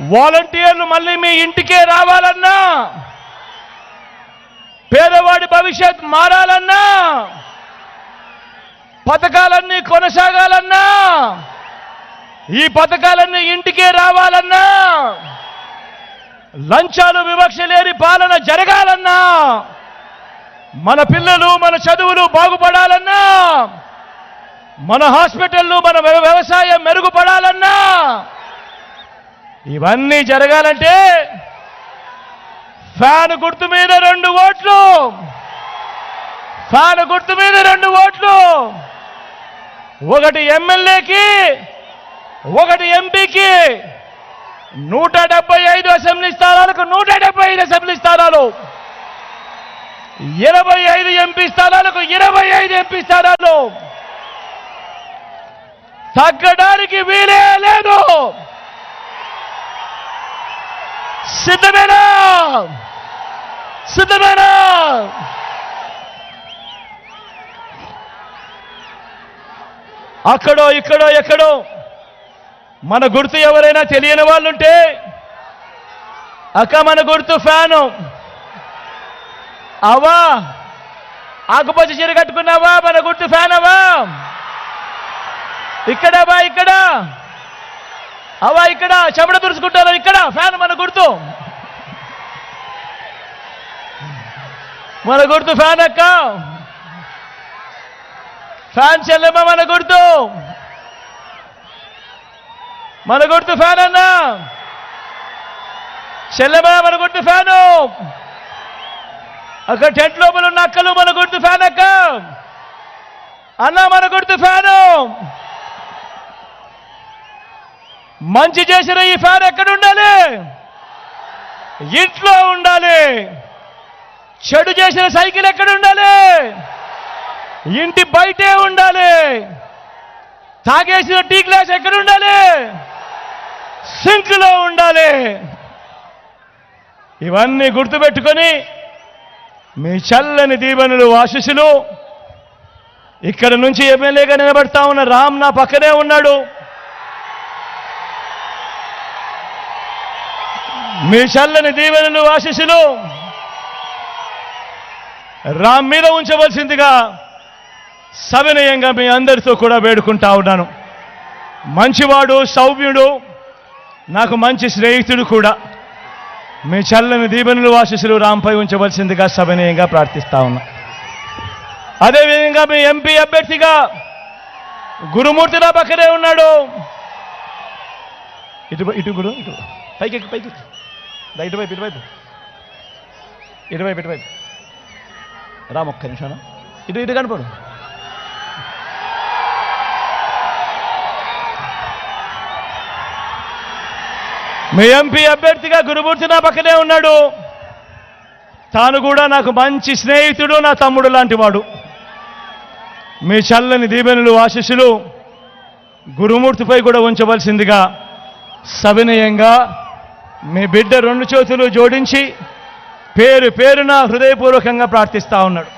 వాలంటీర్లు మళ్ళీ మీ ఇంటికే రావాలన్నా? పేదవాడి భవిష్యత్ మారాలన్నా? పథకాలన్నీ కొనసాగాలన్నా? ఈ పథకాలన్నీ ఇంటికే రావాలన్నా? లంచాలు వివక్ష లేని పాలన జరగాలన్నా? మన పిల్లలు మన చదువులు బాగుపడాలన్నా? మన హాస్పిటళ్ళు మన వ్యవసాయం మెరుగు ఇవన్నీ జరగాలంటే ఫ్యాన్ గుర్తు మీద రెండు ఓట్లు. ఫ్యాన్ గుర్తు మీద రెండు ఓట్లు. ఒకటి ఎమ్మెల్యేకి ఒకటి ఎంపీకి నూట డెబ్బై ఐదు అసెంబ్లీ స్థానాలకు నూట డెబ్బై ఐదు అసెంబ్లీ స్థానాలు. ఇరవై ఐదు ఎంపీ స్థానాలకు ఇరవై ఐదు ఎంపీ స్థానాలు. సిద్ధమేనా? సిద్ధమేనా? అక్కడో ఇక్కడో ఎక్కడో. మన గుర్తు ఎవరైనా తెలియని వాళ్ళుంటే అక్క మన గుర్తు ఫ్యాను. అవా ఆకుపచ్చ చీర కట్టుకున్నావా? మన గుర్తు ఫ్యాన్ అవా ఇక్కడవా ఇక్కడ? అవా ఇక్కడ చెమట తుడుచుకుంటారు ఇక్కడ ఫ్యాన్ మన గుర్తు. మన గుర్తు ఫ్యాన్ అక్క. ఫ్యాన్ చెల్లెమ్మ మన గుర్తు. మన గుర్తు ఫ్యాన్ అన్న. చెల్లెమ్మ మన గుర్తు ఫ్యాను. అక్కడ టెంట్ లోపల ఉన్న అక్కలు మన గుర్తు ఫ్యాన్ అక్క. అన్న మన గుర్తు ఫ్యాను. మంచి చేసిన ఈ ఫ్యాన్ ఎక్కడ ఉండాలి ఇంట్లో ఉండాలి. చెడు చేసిన సైకిల్ ఎక్కడ ఉండాలి ఇంటి బయటే ఉండాలి. తాగేసిన టీ గ్లాస్ ఎక్కడ ఉండాలి సింక్లో ఉండాలి. ఇవన్నీ గుర్తుపెట్టుకొని మీ చల్లని దీవెనలు ఆశీస్సులు. ఇక్కడ నుంచి ఎమ్మెల్యేగా నిలబడతా ఉన్న రామ్ నా పక్కనే ఉన్నాడు. మీ చల్లని దీవెనలు ఆశీస్సులు రామ్ మీద ఉంచవలసిందిగా సవినయంగా మీ అందరితో కూడా వేడుకుంటా ఉన్నాను. మంచివాడు సౌమ్యుడు నాకు మంచి స్నేహితుడు కూడా. మీ చల్లని దీవెనలు ఆశీస్సులు రాంపై ఉంచవలసిందిగా సవినయంగా ప్రార్థిస్తా ఉన్నా. అదేవిధంగా మీ ఎంపీ అభ్యర్థిగా గురుమూర్తి నా పక్కనే ఉన్నాడు. ఇటు ఇటు గురు ఇటు. పైకి ఎక్కు, పైకి ఇటువైపు ఇటువైపు. ఇటువైపు ఇటువైపు. రామ్ ఒక్క నిమిషాన. ఇటు ఇటు కనపడు. మీ ఎంపీ అభ్యర్థిగా గురుమూర్తి నా పక్కనే ఉన్నాడు. తాను కూడా నాకు మంచి స్నేహితుడు నా తమ్ముడు లాంటి వాడు. మీ చల్లని దీవెనలు ఆశీస్సులు గురుమూర్తిపై కూడా ఉంచవలసిందిగా సవినయంగా మీ బిడ్డ రెండు చేతులు జోడించి పేరు పేరున హృదయపూర్వకంగా ప్రార్థిస్తా ఉన్నాడు.